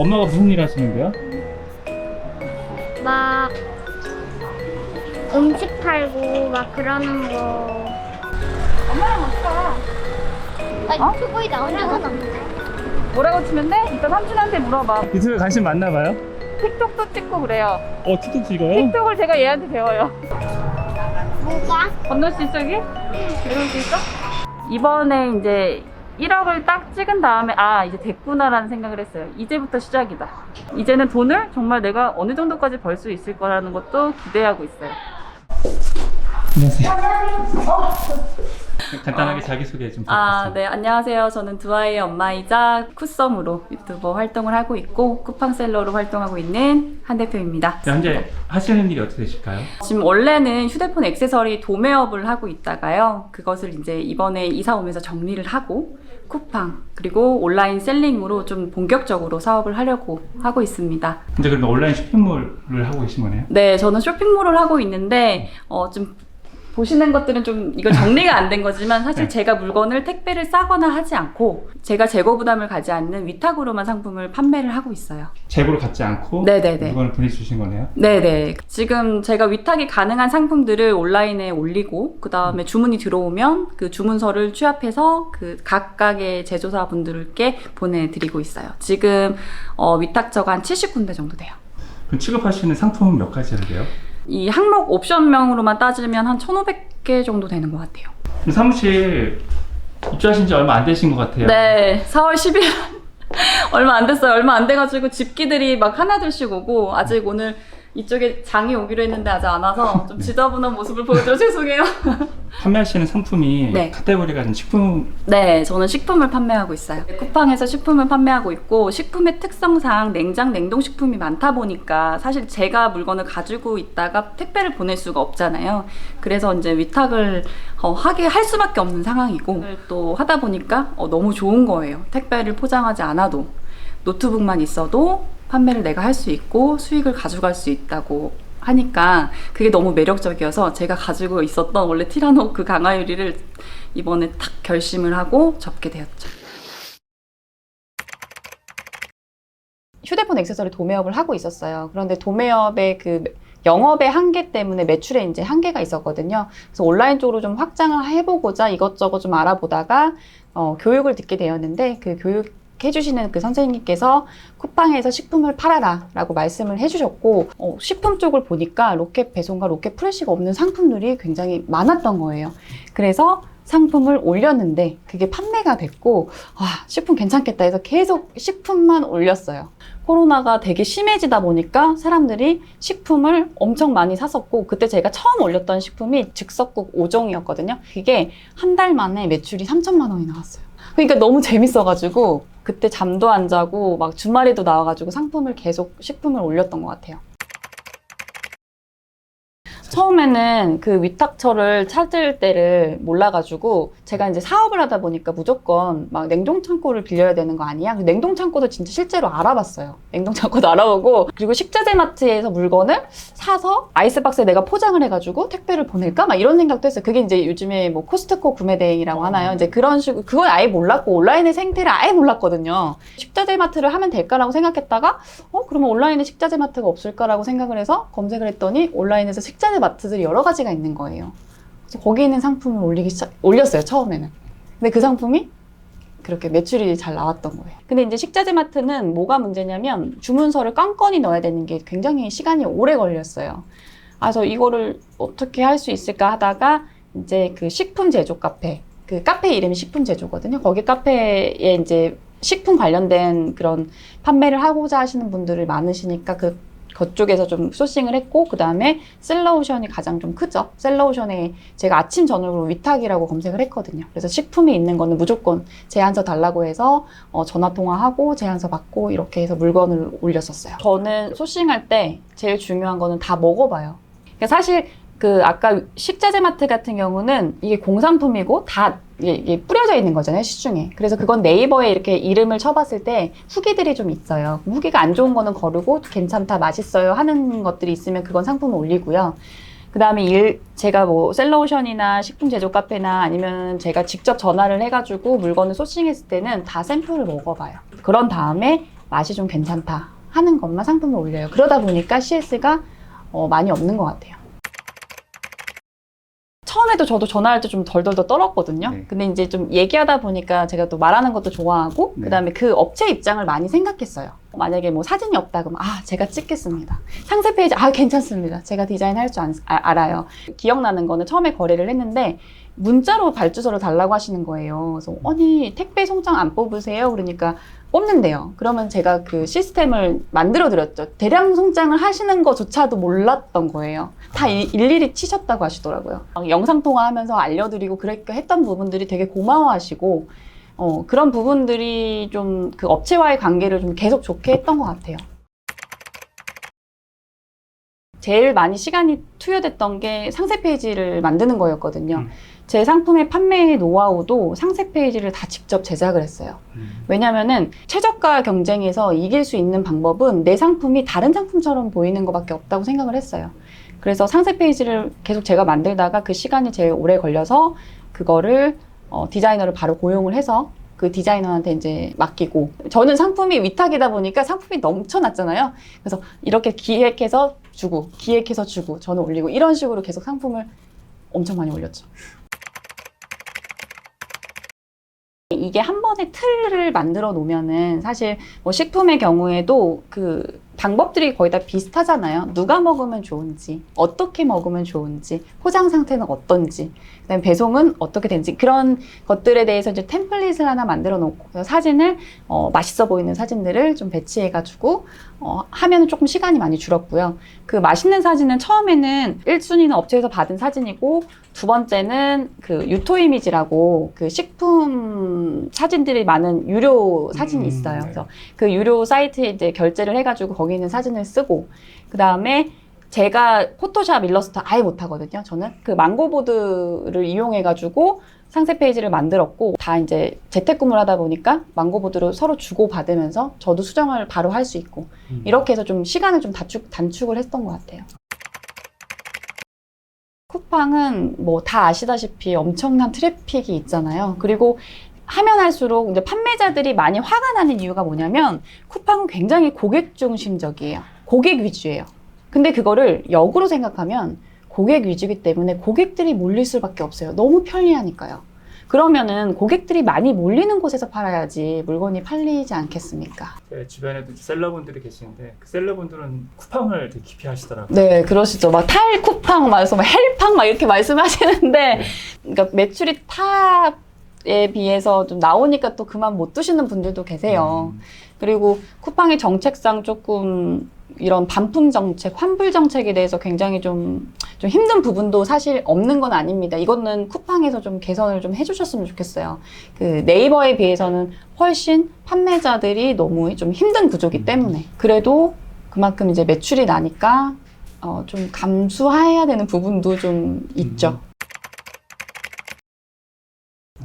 엄마가 무슨 일 하시는데요? 막 음식 팔고 막 그러는 거. 엄마랑 어디가? 아니, 어? 그거에 나오는 없는데. 뭐라고 치면 돼? 일단 삼촌한테 물어봐. 유튜브에 관심 많나 봐요? 틱톡도 찍고 그래요. 어 틱톡 찍어요? 틱톡을 제가 얘한테 배워요. 뭐가? 건널 수 있어 여기? 내려올 수 있어? 이번에 이제 1억을 딱 찍은 다음에 아 이제 됐구나라는 생각을 했어요. 이제부터 시작이다. 이제는 돈을 정말 내가 어느 정도까지 벌 수 있을 거라는 것도 기대하고 있어요. 안녕하세요. 간단하게 자기소개 좀 아, 부탁드립니다. 네. 안녕하세요. 저는 두 아이의 엄마이자 쿠썸으로 유튜버 활동을 하고 있고 쿠팡셀러로 활동하고 있는 한 대표입니다. 네, 현재 하시는 일이 어떻게 되실까요? 지금 원래는 휴대폰 액세서리 도매업을 하고 있다가요. 그것을 이제 이번에 이사 오면서 정리를 하고 쿠팡 그리고 온라인 셀링으로 좀 본격적으로 사업을 하려고 하고 있습니다. 이제 그러면 온라인 쇼핑몰을 하고 계신 거네요? 네, 저는 쇼핑몰을 하고 있는데 어, 좀 보시는 것들은 좀 이거 정리가 안 된 거지만 사실 네. 제가 물건을 택배를 싸거나 하지 않고 제가 재고 부담을 가지 않는 위탁으로만 상품을 판매를 하고 있어요. 재고를 갖지 않고 네네네. 물건을 보내주신 거네요? 네네. 지금 제가 위탁이 가능한 상품들을 온라인에 올리고, 그 다음에 주문이 들어오면 그 주문서를 취합해서 그 각각의 제조사 분들께 보내드리고 있어요. 지금 어, 위탁처가 한 70군데 정도 돼요. 그럼 취급하시는 상품은 몇 가지나 돼요? 이 항목 옵션명으로만 따지면 한 1,500개 정도 되는 것 같아요. 그럼 사무실 입주하신 지 얼마 안 되신 것 같아요. 네, 4월 10일 얼마 안 됐어요. 얼마 안 돼가지고 집기들이 막 하나둘씩 오고 아직 오늘 이쪽에 장이 오기로 했는데 아직 안 와서 좀 지저분한 모습을 보여드려 죄송해요. 판매하시는 상품이 네. 카테고리가 좀 식품 네, 저는 식품을 판매하고 있어요. 쿠팡에서 식품을 판매하고 있고 식품의 특성상 냉장 냉동 식품이 많다 보니까 사실 제가 물건을 가지고 있다가 택배를 보낼 수가 없잖아요. 그래서 이제 위탁을 어, 하게 할 수밖에 없는 상황이고 또 하다 보니까 어, 너무 좋은 거예요. 택배를 포장하지 않아도 노트북만 있어도 판매를 내가 할 수 있고 수익을 가져갈 수 있다고 하니까 그게 너무 매력적이어서 제가 가지고 있었던 원래 티라노 그 강화유리를 이번에 탁 결심을 하고 접게 되었죠. 휴대폰 액세서리 도매업을 하고 있었어요. 그런데 도매업의 그 영업의 한계 때문에 매출에 이제 한계가 있었거든요. 그래서 온라인 쪽으로 좀 확장을 해보고자 이것저것 좀 알아보다가 어, 교육을 듣게 되었는데 그 교육 해주시는 그 선생님께서 쿠팡에서 식품을 팔아라 라고 말씀을 해주셨고 어, 식품 쪽을 보니까 로켓 배송과 로켓 프레시가 없는 상품들이 굉장히 많았던 거예요. 그래서 상품을 올렸는데 그게 판매가 됐고 와 식품 괜찮겠다 해서 계속 식품만 올렸어요. 코로나가 되게 심해지다 보니까 사람들이 식품을 엄청 많이 샀었고 그때 제가 처음 올렸던 식품이 즉석국 5종이었거든요. 그게 한 달 만에 매출이 3천만 원이 나왔어요. 그러니까 너무 재밌어가지고 그때 잠도 안 자고 막 주말에도 나와가지고 상품을 계속 식품을 올렸던 것 같아요. 처음에는 그 위탁처를 찾을 때를 몰라가지고 제가 이제 사업을 하다 보니까 무조건 막 냉동 창고를 빌려야 되는 거 아니야? 그 냉동 창고도 진짜 실제로 알아봤어요. 냉동 창고도 알아보고 그리고 식자재 마트에서 물건을 사서 아이스박스에 내가 포장을 해가지고 택배를 보낼까? 막 이런 생각도 했어요. 그게 이제 요즘에 뭐 코스트코 구매 대행이라고 하나요? 이제 그런 식으로 그건 아예 몰랐고 온라인의 생태를 아예 몰랐거든요. 식자재 마트를 하면 될까라고 생각했다가 어 그러면 온라인에 식자재 마트가 없을까라고 생각을 해서 검색을 했더니 온라인에서 식자재 마트들이 여러 가지가 있는 거예요. 그래서 거기 있는 상품을 올리기 시작 올렸어요 처음에는. 근데 그 상품이 그렇게 매출이 잘 나왔던 거예요. 근데 이제 식자재 마트는 뭐가 문제냐면 주문서를 깜건히 넣어야 되는 게 굉장히 시간이 오래 걸렸어요. 그래서 이거를 어떻게 할 수 있을까 하다가 이제 그 식품 제조 카페, 그 카페 이름이 식품 제조거든요. 거기 카페에 이제 식품 관련된 그런 판매를 하고자 하시는 분들이 많으시니까 그 그쪽에서 좀 소싱을 했고 그 다음에 셀러오션이 가장 좀 크죠. 셀러오션에 제가 아침 저녁으로 위탁이라고 검색을 했거든요. 그래서 식품이 있는 거는 무조건 제안서 달라고 해서 어, 전화 통화하고 제안서 받고 이렇게 해서 물건을 올렸었어요. 저는 소싱할 때 제일 중요한 거는 다 먹어봐요. 그러니까 사실 그 아까 식자재 마트 같은 경우는 이게 공산품이고 다 이게, 뿌려져 있는 거잖아요 시중에 그래서 그건 네이버에 이렇게 이름을 쳐봤을 때 후기들이 좀 있어요 후기가 안 좋은 거는 거르고 괜찮다 맛있어요 하는 것들이 있으면 그건 상품을 올리고요 그 다음에 일 제가 뭐 셀러오션이나 식품 제조 카페나 아니면 제가 직접 전화를 해가지고 물건을 소싱했을 때는 다 샘플을 먹어봐요 그런 다음에 맛이 좀 괜찮다 하는 것만 상품을 올려요. 그러다 보니까 CS가 어, 많이 없는 것 같아요. 처음에도 저도 전화할 때 좀 덜덜덜 떨었거든요. 네. 근데 이제 좀 얘기하다 보니까 제가 또 말하는 것도 좋아하고 네. 그다음에 그 업체 입장을 많이 생각했어요. 만약에 뭐 사진이 없다 그러면 아 제가 찍겠습니다. 상세 페이지 아 괜찮습니다. 제가 디자인할 줄 안- 아- 알아요. 기억나는 거는 처음에 거래를 했는데 문자로 발주서를 달라고 하시는 거예요. 그래서 아니 택배 송장 안 뽑으세요? 그러니까 뽑는데요. 그러면 제가 그 시스템을 만들어 드렸죠. 대량 송장을 하시는 것조차도 몰랐던 거예요. 다 일- 일일이 치셨다고 하시더라고요. 막 영상 통화하면서 알려드리고 그렇게 했던 부분들이 되게 고마워하시고 어, 그런 부분들이 좀 그 업체와의 관계를 좀 계속 좋게 했던 것 같아요. 제일 많이 시간이 투여됐던 게 상세 페이지를 만드는 거였거든요. 음. 제 상품의 판매 노하우도 상세 페이지를 다 직접 제작을 했어요. 음. 왜냐면은 최저가 경쟁에서 이길 수 있는 방법은 내 상품이 다른 상품처럼 보이는 것밖에 없다고 생각을 했어요. 그래서 상세 페이지를 계속 제가 만들다가 그 시간이 제일 오래 걸려서 그거를 어, 디자이너를 바로 고용을 해서 그 디자이너한테 이제 맡기고 저는 상품이 위탁이다 보니까 상품이 넘쳐났잖아요. 그래서 이렇게 기획해서 주고 기획해서 주고 저는 올리고 이런 식으로 계속 상품을 엄청 많이 올렸죠. 이게 한 번에 틀을 만들어 놓으면은 사실 뭐 식품의 경우에도 그 방법들이 거의 다 비슷하잖아요. 누가 먹으면 좋은지, 어떻게 먹으면 좋은지, 포장 상태는 어떤지, 그다음에 배송은 어떻게 되는지 그런 것들에 대해서 이제 템플릿을 하나 만들어 놓고 사진을 어, 맛있어 보이는 사진들을 좀 배치해가지고 어, 하면 조금 시간이 많이 줄었고요. 그 맛있는 사진은 처음에는 1순위는 업체에서 받은 사진이고 두 번째는 그 유토 이미지라고 그 식품 사진들이 많은 유료 사진이 음, 있어요. 네. 그래서 그 유료 사이트에 이제 결제를 해가지고 거기 있는 사진을 쓰고 그 다음에 제가 포토샵 일러스트 아예 못하거든요. 저는 그 망고보드를 이용해가지고 상세 페이지를 만들었고 다 이제 재택근무를 하다 보니까 망고보드로 서로 주고 받으면서 저도 수정을 바로 할 수 있고 음. 이렇게 해서 좀 시간을 좀 단축, 단축을 했던 것 같아요. 쿠팡은 뭐 다 아시다시피 엄청난 트래픽이 있잖아요. 그리고 하면 할수록 이제 판매자들이 많이 화가 나는 이유가 뭐냐면 쿠팡은 굉장히 고객 중심적이에요. 고객 위주예요. 근데 그거를 역으로 생각하면 고객 위주이기 때문에 고객들이 몰릴 수밖에 없어요. 너무 편리하니까요. 그러면은 고객들이 많이 몰리는 곳에서 팔아야지 물건이 팔리지 않겠습니까? 제 주변에도 셀러분들이 계시는데 그 셀러분들은 쿠팡을 되게 깊이 하시더라고요. 네, 그러시죠. 막 탈 쿠팡, 말해서 막 헬팡 막 이렇게 말씀하시는데, 그러니까 매출이 탑에 비해서 좀 나오니까 또 그만 못 두시는 분들도 계세요. 음. 그리고 쿠팡의 정책상 조금 이런 반품 정책, 환불 정책에 대해서 굉장히 좀, 좀 힘든 부분도 사실 없는 건 아닙니다. 이거는 쿠팡에서 좀 개선을 좀 해주셨으면 좋겠어요. 그 네이버에 비해서는 훨씬 판매자들이 너무 좀 힘든 구조기 때문에. 그래도 그만큼 이제 매출이 나니까 어, 좀 감수해야 되는 부분도 좀 있죠.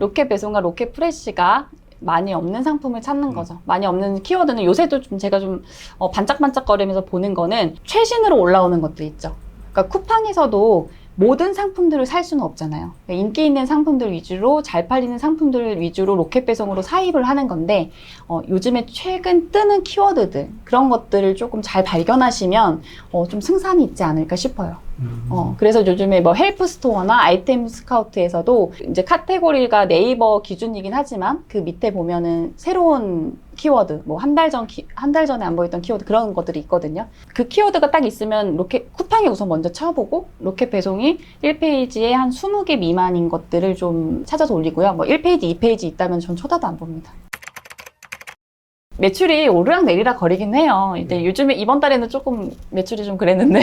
로켓 배송과 로켓 프레시가 많이 없는 상품을 찾는 음. 거죠. 많이 없는 키워드는 요새도 좀 제가 좀 어, 반짝반짝거리면서 보는 거는 최신으로 올라오는 것도 있죠. 그러니까 쿠팡에서도 모든 상품들을 살 수는 없잖아요. 그러니까 인기 있는 상품들 위주로 잘 팔리는 상품들 위주로 로켓 배송으로 사입을 하는 건데 어, 요즘에 최근 뜨는 키워드들 그런 것들을 조금 잘 발견하시면 어, 좀 승산이 있지 않을까 싶어요. 음. 어, 그래서 요즘에 뭐 헬프 스토어나 아이템 스카우트에서도 이제 카테고리가 네이버 기준이긴 하지만 그 밑에 보면은 새로운 키워드, 뭐 한 달 전, 한 달 전에 안 보였던 키워드 그런 것들이 있거든요. 그 키워드가 딱 있으면 로켓, 쿠팡에 우선 먼저 쳐보고 로켓 배송이 1페이지에 한 20개 미만인 것들을 좀 찾아서 올리고요. 뭐 1페이지, 2페이지 있다면 전 쳐다도 안 봅니다. 매출이 오르락 내리락 거리긴 해요. 이제 요즘에 이번 달에는 조금 매출이 좀 그랬는데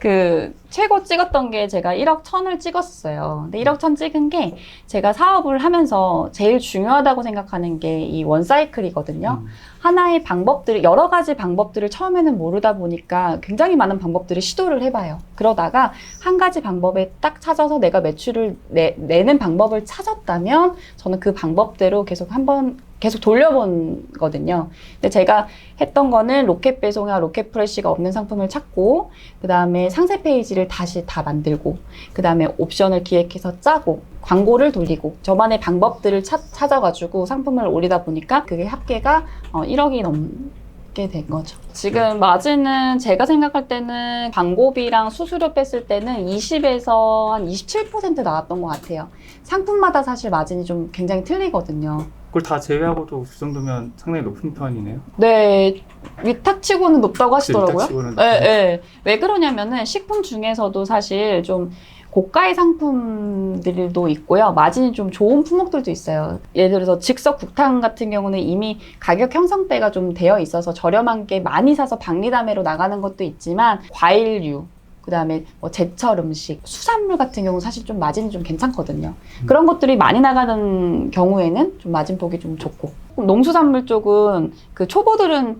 그 최고 찍었던 게 제가 1억 1000을 찍었어요. 근데 1억 1000 찍은 게 제가 사업을 하면서 제일 중요하다고 생각하는 게 이 원사이클이거든요. 음. 하나의 방법들을 여러 가지 방법들을 처음에는 모르다 보니까 굉장히 많은 방법들을 시도를 해봐요. 그러다가 한 가지 방법에 딱 찾아서 내가 매출을 내, 내는 방법을 찾았다면 저는 그 방법대로 계속 한번 계속 돌려본 거든요. 근데 제가 했던 거는 로켓 배송이나 로켓 프레쉬가 없는 상품을 찾고, 그 다음에 상세 페이지를 다시 다 만들고, 그 다음에 옵션을 기획해서 짜고, 광고를 돌리고, 저만의 방법들을 찾, 찾아가지고 상품을 올리다 보니까 그게 합계가 어, 1억이 넘게 된 거죠. 지금 마진은 제가 생각할 때는 광고비랑 수수료 뺐을 때는 20에서 한 27% 나왔던 것 같아요. 상품마다 사실 마진이 좀 굉장히 틀리거든요. 그걸 다 제외하고도 그 정도면 상당히 높은 편이네요. 네, 위탁치고는 높다고 하시더라고요. 위탁치고는 네, 네. 왜 그러냐면은 식품 중에서도 사실 좀 고가의 상품들도 있고요. 마진이 좀 좋은 품목들도 있어요. 예를 들어서 즉석 국탕 같은 경우는 이미 가격 형성대가 좀 되어 있어서 저렴한 게 많이 사서 박리담회로 나가는 것도 있지만 과일류, 그 다음에 뭐 제철 음식, 수산물 같은 경우는 사실 좀 마진이 좀 괜찮거든요. 음. 그런 것들이 많이 나가는 경우에는 좀 마진 폭이 좀 좋고. 농수산물 쪽은 그 초보들은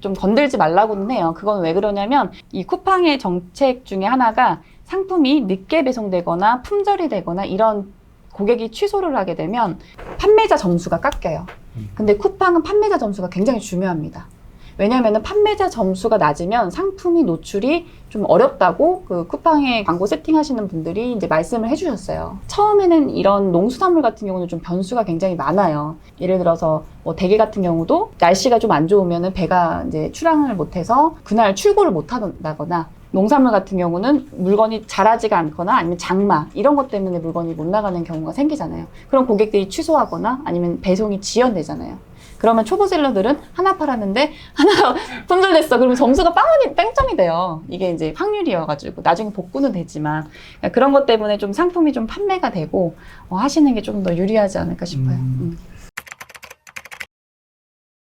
좀 건들지 말라고는 해요. 그건 왜 그러냐면 이 쿠팡의 정책 중에 하나가 상품이 늦게 배송되거나 품절이 되거나 이런 고객이 취소를 하게 되면 판매자 점수가 깎여요. 음. 근데 쿠팡은 판매자 점수가 굉장히 중요합니다. 왜냐하면 판매자 점수가 낮으면 상품이 노출이 좀 어렵다고 그 쿠팡에 광고 세팅하시는 분들이 이제 말씀을 해주셨어요. 처음에는 이런 농수산물 같은 경우는 좀 변수가 굉장히 많아요. 예를 들어서 뭐 대게 같은 경우도 날씨가 좀 안 좋으면은 배가 이제 출항을 못해서 그날 출고를 못 한다거나 농산물 같은 경우는 물건이 자라지가 않거나 아니면 장마 이런 것 때문에 물건이 못 나가는 경우가 생기잖아요. 그럼 고객들이 취소하거나 아니면 배송이 지연되잖아요. 그러면 초보 셀러들은 하나 팔았는데 하나 품절됐어. 그러면 점수가 빵원이 뺑점이 돼요. 이게 이제 확률이어가지고 나중에 복구는 되지만 그러니까 그런 것 때문에 좀 상품이 좀 판매가 되고 어, 하시는 게 좀 더 유리하지 않을까 싶어요. 음. 음.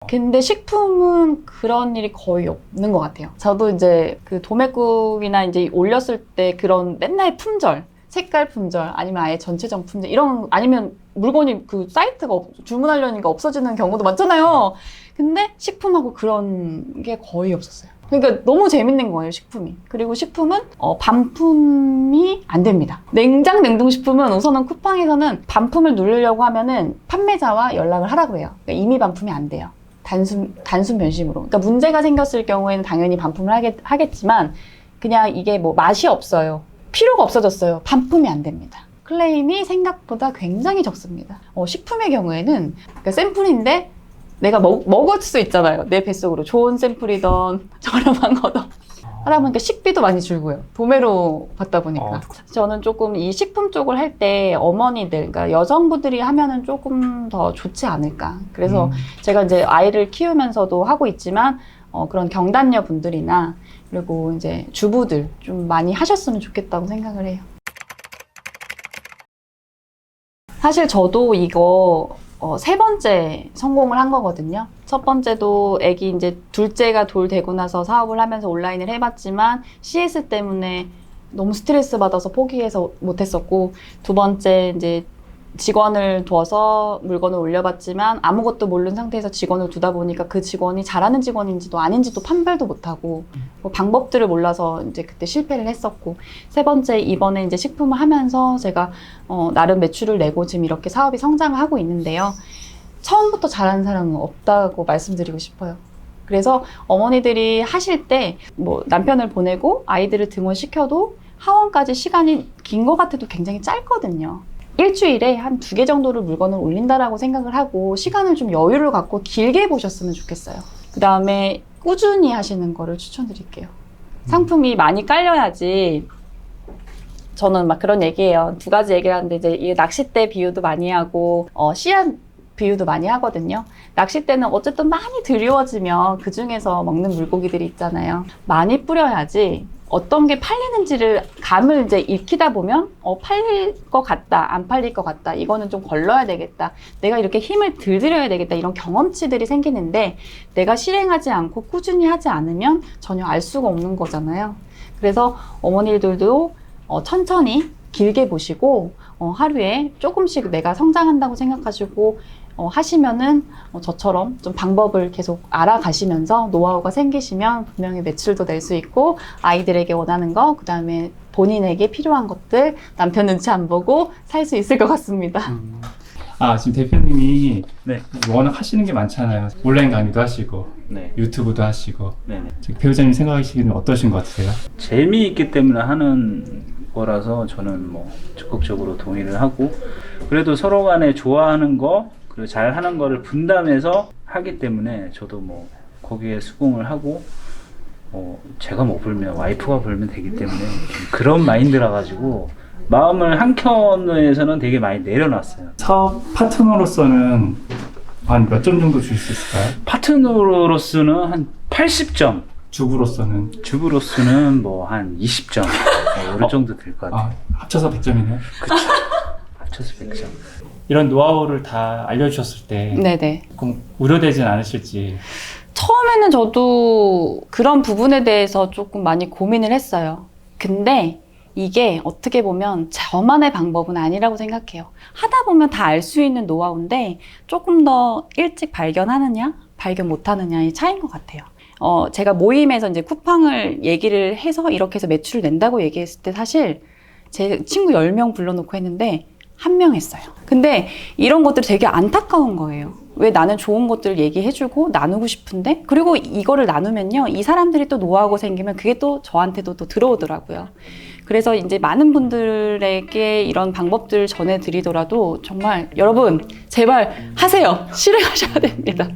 근데 식품은 그런 일이 거의 없는 것 같아요. 저도 이제 그 도매국이나 이제 올렸을 때 그런 맨날 품절, 색깔 품절, 아니면 아예 전체적 품절, 이런, 아니면 물건이 그 사이트가 없- 주문하려니까 없어지는 경우도 많잖아요. 근데 식품하고 그런 게 거의 없었어요. 그러니까 너무 재밌는 거예요, 식품이. 그리고 식품은 어, 반품이 안 됩니다. 냉장 냉동식품은 우선은 쿠팡에서는 반품을 누르려고 하면은 판매자와 연락을 하라고 해요. 그러니까 이미 반품이 안 돼요. 단순, 단순 변심으로. 그러니까 문제가 생겼을 경우에는 당연히 반품을 하겠, 하겠지만 그냥 이게 뭐 맛이 없어요. 필요가 없어졌어요. 반품이 안 됩니다. 클레임이 생각보다 굉장히 적습니다. 어, 식품의 경우에는 그러니까 샘플인데 내가 먹, 먹을 수 있잖아요. 내 뱃속으로. 좋은 샘플이던 저렴한 거든. 하다 보니까 식비도 많이 줄고요. 도매로 받다 보니까. 어. 저는 조금 이 식품 쪽을 할 때 어머니들, 그러니까 여성분들이 하면은 조금 더 좋지 않을까. 그래서 음. 제가 이제 아이를 키우면서도 하고 있지만 어, 그런 경단녀 분들이나 그리고 이제 주부들 좀 많이 하셨으면 좋겠다고 생각을 해요. 사실 저도 이거 어, 세 번째 성공을 한 거거든요. 첫 번째도 아기 이제 둘째가 돌 되고 나서 사업을 하면서 온라인을 해봤지만 CS 때문에 너무 스트레스 받아서 포기해서 못했었고 두 번째 이제 직원을 둬서 물건을 올려봤지만 아무것도 모르는 상태에서 직원을 두다 보니까 그 직원이 잘하는 직원인지도 아닌지도 판별도 못하고 뭐 방법들을 몰라서 이제 그때 실패를 했었고 세 번째 이번에 이제 식품을 하면서 제가 어, 나름 매출을 내고 지금 이렇게 사업이 성장을 하고 있는데요. 처음부터 잘하는 사람은 없다고 말씀드리고 싶어요. 그래서 어머니들이 하실 때 뭐 남편을 보내고 아이들을 등원시켜도 하원까지 시간이 긴 것 같아도 굉장히 짧거든요. 일주일에 한 두 개 정도를 물건을 올린다라고 생각을 하고 시간을 좀 여유를 갖고 길게 보셨으면 좋겠어요. 그 다음에 꾸준히 하시는 거를 추천드릴게요. 상품이 많이 깔려야지 저는 막 그런 얘기해요. 두 가지 얘기를 하는데 이제 이 낚싯대 비유도 많이 하고 어, 씨앗 비유도 많이 하거든요. 낚싯대는 어쨌든 많이 드리워지면 그 중에서 먹는 물고기들이 있잖아요. 많이 뿌려야지 어떤 게 팔리는지를 감을 이제 익히다 보면 어 팔릴 것 같다, 안 팔릴 것 같다. 이거는 좀 걸러야 되겠다. 내가 이렇게 힘을 들들여야 되겠다. 이런 경험치들이 생기는데 내가 실행하지 않고 꾸준히 하지 않으면 전혀 알 수가 없는 거잖아요. 그래서 어머니들도 어, 천천히 길게 보시고 어, 하루에 조금씩 내가 성장한다고 생각하시고 어, 하시면은 어, 저처럼 좀 방법을 계속 알아가시면서 노하우가 생기시면 분명히 매출도 낼 수 있고 아이들에게 원하는 거 그 다음에 본인에게 필요한 것들 남편 눈치 안 보고 살 수 있을 것 같습니다. 음. 아 지금 대표님이 네. 워낙 하시는 게 많잖아요. 온라인 강의도 하시고 네. 유튜브도 하시고 네네. 지금 배우자님 생각하시기는 어떠신 것 같으세요? 재미있기 때문에 하는 거라서 저는 뭐 적극적으로 동의를 하고 그래도 서로 간에 좋아하는 거 그리고 잘 하는 거를 분담해서 하기 때문에 저도 뭐 거기에 수긍을 하고 뭐 제가 못 불면 와이프가 불면 되기 때문에 좀 그런 마인드라 가지고 마음을 한켠에서는 되게 많이 내려놨어요. 사업 파트너로서는 한 몇 점 정도 줄 수 있을까요? 파트너로서는 한 80점, 주부로서는 주부로서는 뭐 한 20점 이런 정도 될 것 같아요. 아 합쳐서 100점이네요. 합 100점. 이런 노하우를 다 알려주셨을 때 네네. 조금 우려되진 않으실지 처음에는 저도 그런 부분에 대해서 조금 많이 고민을 했어요. 근데 이게 어떻게 보면 저만의 방법은 아니라고 생각해요. 하다 보면 다 알 수 있는 노하우인데 조금 더 일찍 발견하느냐, 발견 못하느냐의 차이인 것 같아요. 어, 제가 모임에서 이제 쿠팡을 얘기를 해서 이렇게 해서 매출을 낸다고 얘기했을 때 사실 제 친구 10명 불러놓고 했는데 한 명 했어요. 근데 이런 것들이 되게 안타까운 거예요. 왜 나는 좋은 것들을 얘기해주고 나누고 싶은데 그리고 이거를 나누면요 이 사람들이 또 노하우가 생기면 그게 또 저한테도 또 들어오더라고요. 그래서 이제 많은 분들에게 이런 방법들을 전해드리더라도 정말 여러분 제발 하세요 실행하셔야 됩니다.